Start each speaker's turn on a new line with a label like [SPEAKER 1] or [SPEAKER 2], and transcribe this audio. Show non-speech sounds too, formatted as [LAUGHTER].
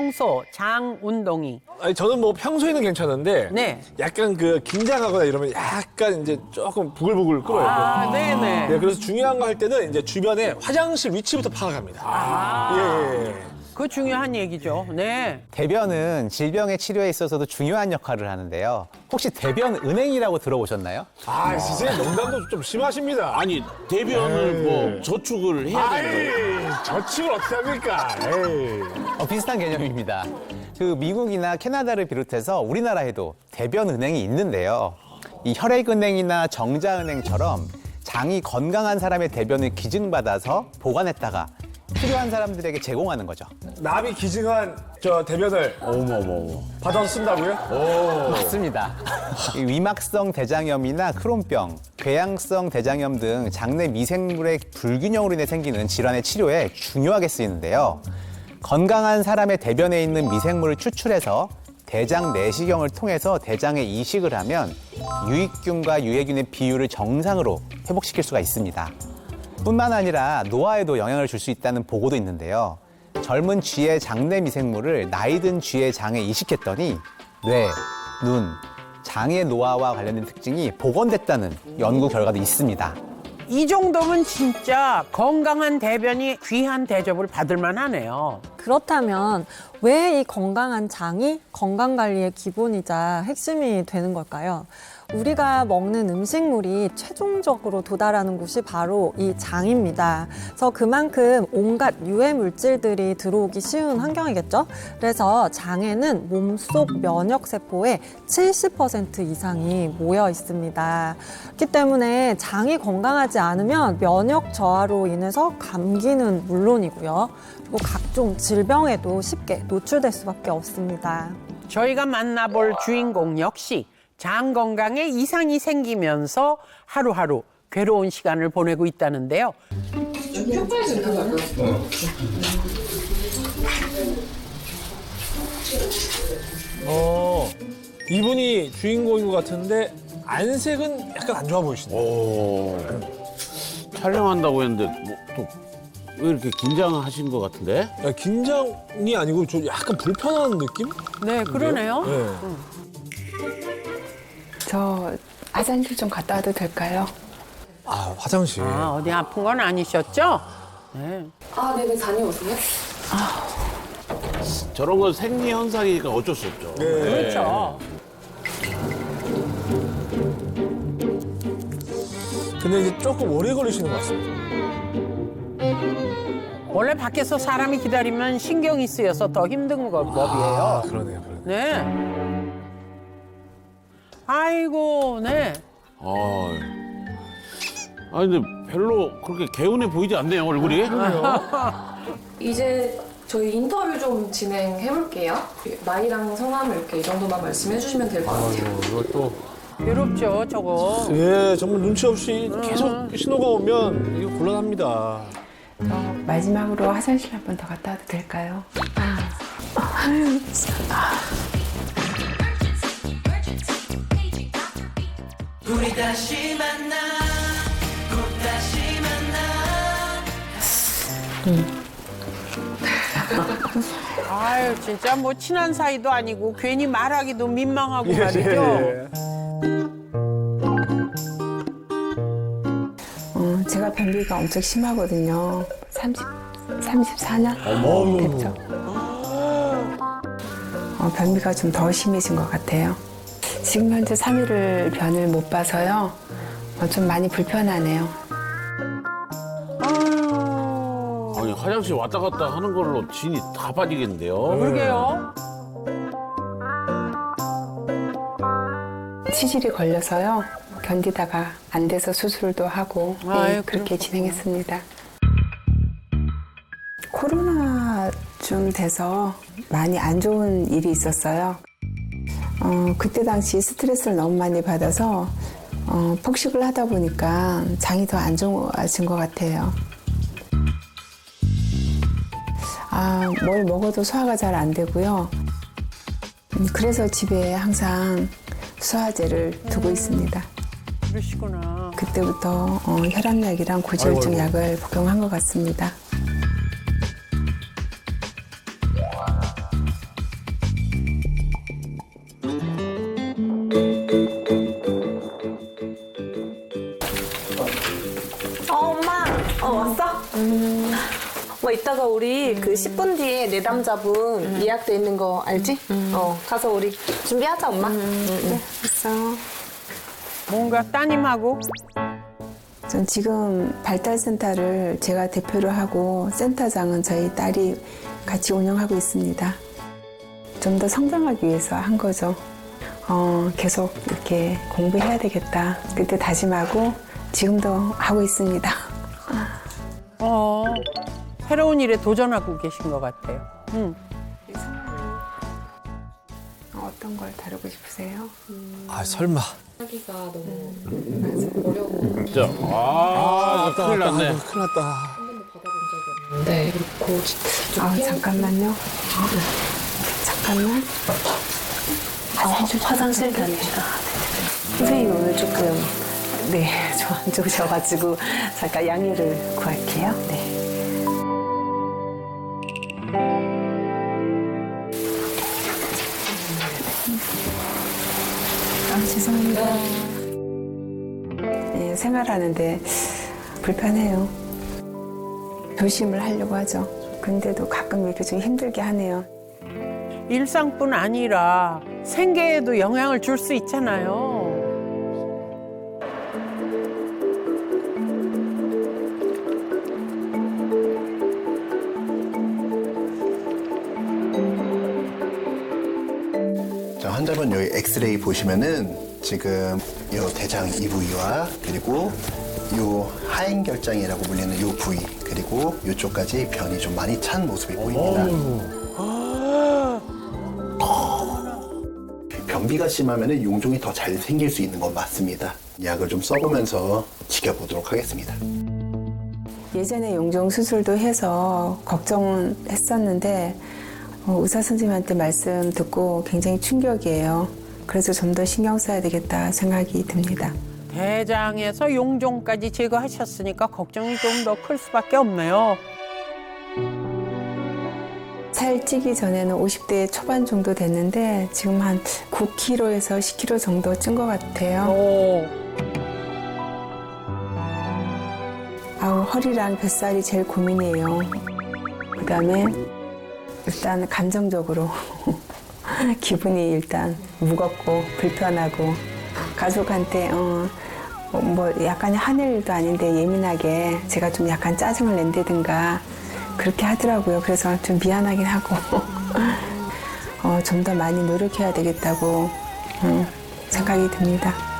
[SPEAKER 1] 평소 장 운동이
[SPEAKER 2] 아니, 저는 뭐 평소에는 괜찮은데
[SPEAKER 1] 네.
[SPEAKER 2] 약간 그 긴장하거나 이러면 약간 이제 조금 부글부글 끓어요.
[SPEAKER 1] 아, 네네.
[SPEAKER 2] 네, 그래서 중요한 거 할 때는 이제 주변에 화장실 위치부터 파악합니다. 예, 예, 예.
[SPEAKER 1] 그 중요한 얘기죠. 네.
[SPEAKER 3] 대변은 질병의 치료에 있어서도 중요한 역할을 하는데요. 혹시 대변 은행이라고 들어보셨나요?
[SPEAKER 2] 아, 선생님 농담도 좀 심하십니다.
[SPEAKER 4] 아니 대변을 뭐 저축을 해야 되는 거예요.
[SPEAKER 2] 저축을 어떻게 합니까? 에이.
[SPEAKER 3] 어, 비슷한 개념입니다. 그 미국이나 캐나다를 비롯해서 우리나라에도 대변 은행이 있는데요. 이 혈액은행이나 정자은행처럼 장이 건강한 사람의 대변을 기증받아서 보관했다가 필요한 사람들에게 제공하는 거죠.
[SPEAKER 2] 남이 기증한 저 대변을
[SPEAKER 4] 어머머머.
[SPEAKER 2] 받아서 쓴다고요?
[SPEAKER 3] 맞습니다. 이 위막성 대장염이나 크론병, 궤양성 대장염 등 장내 미생물의 불균형으로 인해 생기는 질환의 치료에 중요하게 쓰이는데요. 건강한 사람의 대변에 있는 미생물을 추출해서 대장 내시경을 통해서 대장에 이식을 하면 유익균과 유해균의 비율을 정상으로 회복시킬 수가 있습니다. 뿐만 아니라 노화에도 영향을 줄 수 있다는 보고도 있는데요. 젊은 쥐의 장내 미생물을 나이든 쥐의 장에 이식했더니 뇌, 눈, 장의 노화와 관련된 특징이 복원됐다는 연구 결과도 있습니다.
[SPEAKER 1] 이 정도면 진짜 건강한 대변이 귀한 대접을 받을 만하네요.
[SPEAKER 5] 그렇다면 왜 이 건강한 장이 건강 관리의 기본이자 핵심이 되는 걸까요? 우리가 먹는 음식물이 최종적으로 도달하는 곳이 바로 이 장입니다. 그래서 그만큼 온갖 유해 물질들이 들어오기 쉬운 환경이겠죠? 그래서 장에는 몸속 면역 세포의 70% 이상이 모여 있습니다. 그렇기 때문에 장이 건강하지 않으면 면역 저하로 인해서 감기는 물론이고요. 그리고 각종 질병에도 쉽게 노출될 수밖에 없습니다.
[SPEAKER 1] 저희가 만나볼 주인공 역시 장 건강에 이상이 생기면서 하루하루 괴로운 시간을 보내고 있다는데요.
[SPEAKER 2] 어, 이분이 주인공인 것 같은데 안색은 약간 안 좋아 보이시네요.
[SPEAKER 4] 오. 촬영한다고 했는데 뭐또왜 이렇게 긴장하신 것 같은데?
[SPEAKER 2] 야, 긴장이 아니고 좀 약간 불편한 느낌?
[SPEAKER 1] 네, 그러네요.
[SPEAKER 2] 네.
[SPEAKER 6] 저 화장실 좀 갔다 와도 될까요?
[SPEAKER 2] 아, 화장실.
[SPEAKER 1] 아, 어디 아픈 건 아니셨죠? 네.
[SPEAKER 6] 아, 네네, 다녀오세요.
[SPEAKER 4] 저런 건 생리 현상이니까 어쩔 수 없죠.
[SPEAKER 1] 그렇죠.
[SPEAKER 2] 근데 이제 조금 오래 걸리시는 것 같습니다.
[SPEAKER 1] 원래 밖에서 사람이 기다리면 신경이 쓰여서 더 힘든 거
[SPEAKER 2] 아,
[SPEAKER 1] 법이에요.
[SPEAKER 2] 그러네요. 그러네요.
[SPEAKER 1] 네. 아이고, 네.
[SPEAKER 4] 아. 아 근데 별로 그렇게 개운해 보이지 않네요 얼굴이. [LAUGHS]
[SPEAKER 7] 이제 저희 인터뷰 좀 진행해 볼게요. 나이랑 성함을 이렇게 이 정도만 말씀해 주시면 될 것 같아요.
[SPEAKER 2] 또.
[SPEAKER 1] 괴롭죠, 저거.
[SPEAKER 2] 예, 정말 눈치 없이 계속 신호가 오면 이거 곤란합니다.
[SPEAKER 6] 저 마지막으로 화장실 한 번 더 갔다 와도 될까요?
[SPEAKER 1] 아유, [LAUGHS] 진짜 뭐 친한 사이도 아니고 괜히 말하기도 민망하고
[SPEAKER 2] 예,
[SPEAKER 1] 말이죠.
[SPEAKER 6] 어, 제가 변비가 엄청 심하거든요. 30, 34년 됐죠. 어, 변비가 좀 더 심해진 것 같아요. 지금 현재 3일을 변을 못 봐서요. 어, 좀 많이 불편하네요.
[SPEAKER 1] 아유,
[SPEAKER 4] 아니 화장실 왔다 갔다 하는 걸로 진이 다 빠지겠는데요.
[SPEAKER 1] 그러게요.
[SPEAKER 6] 치질이 걸려서요. 견디다가 안 돼서 수술도 하고 네,
[SPEAKER 1] 아유,
[SPEAKER 6] 그렇게 진행했습니다. 코로나 쯤 돼서 많이 안 좋은 일이 있었어요. 어, 그때 당시 스트레스를 너무 많이 받아서 어, 폭식을 하다 보니까 장이 더 안 좋아진 것 같아요. 아, 뭘 먹어도 소화가 잘 안 되고요. 음, 그래서 집에 항상 소화제를 두고 있습니다.
[SPEAKER 1] 그러시구나.
[SPEAKER 6] 그때부터 어, 혈압약이랑 고지혈증 약을 복용한 것 같습니다.
[SPEAKER 8] 뭐 이따가 우리 그 10분 뒤에 내담자분 예약돼 있는 거 알지? 어 가서 우리 준비하자 엄마.
[SPEAKER 6] 네, 있어.
[SPEAKER 1] 뭔가 따님하고
[SPEAKER 6] 전 지금 발달센터를 제가 대표로 하고 센터장은 저희 딸이 같이 운영하고 있습니다. 좀 더 성장하기 위해서 한 거죠. 어, 계속 이렇게 공부해야 되겠다. 그때 다짐하고 지금도 하고 있습니다.
[SPEAKER 1] 어, 새로운 일에 도전하고 계신 것 같아요. 음.
[SPEAKER 6] 어떤 걸 다루고 싶으세요?
[SPEAKER 2] 아 설마.
[SPEAKER 7] 하기가 너무 어려운
[SPEAKER 4] 진짜. 아, 큰일 났네.
[SPEAKER 2] 큰일 났다.
[SPEAKER 7] 네 그렇고 좀
[SPEAKER 6] 아, 잠깐만요. 잠깐만.
[SPEAKER 8] 화장실 다니시다. 선생님 오늘 조금 네 [LAUGHS] 좀안 좋으셔가지고 잠깐 양해를 구할게요. 네.
[SPEAKER 6] 죄송합니다. 예, 생활하는데 불편해요. 조심을 하려고 하죠. 근데도 가끔 이렇게 좀 힘들게 하네요.
[SPEAKER 1] 일상뿐 아니라 생계에도 영향을 줄 수 있잖아요.
[SPEAKER 9] 자, 환자분 여기 엑스레이 보시면은 지금 요 대장 이 부위와 그리고 요 하행 결장이라고 불리는 요 부위 그리고 요쪽까지 변이 좀 많이 찬 모습이 보입니다. 변비가 심하면 용종이 더 잘 생길 수 있는 건 맞습니다. 약을 좀 써보면서 지켜보도록 하겠습니다.
[SPEAKER 6] 예전에 용종 수술도 해서 걱정은 했었는데 어, 의사 선생님한테 말씀 듣고 굉장히 충격이에요. 그래서 좀 더 신경 써야 되겠다 생각이 듭니다.
[SPEAKER 1] 대장에서 용종까지 제거하셨으니까 걱정이 좀 더 클 수밖에 없네요.
[SPEAKER 6] 살 찌기 전에는 50대 초반 정도 됐는데 지금 한 9kg에서 10kg 정도 찐 것 같아요.
[SPEAKER 1] 오,
[SPEAKER 6] 아우 허리랑 뱃살이 제일 고민이에요. 그다음에 일단 감정적으로 [LAUGHS] [LAUGHS] 기분이 일단 무겁고 불편하고 가족한테 어, 뭐 약간 하늘 일도 아닌데 예민하게 제가 좀 약간 짜증을 낸다든가 그렇게 하더라고요. 그래서 좀 미안하긴 하고 [LAUGHS] 어, 좀 더 많이 노력해야 되겠다고 음, 생각이 듭니다.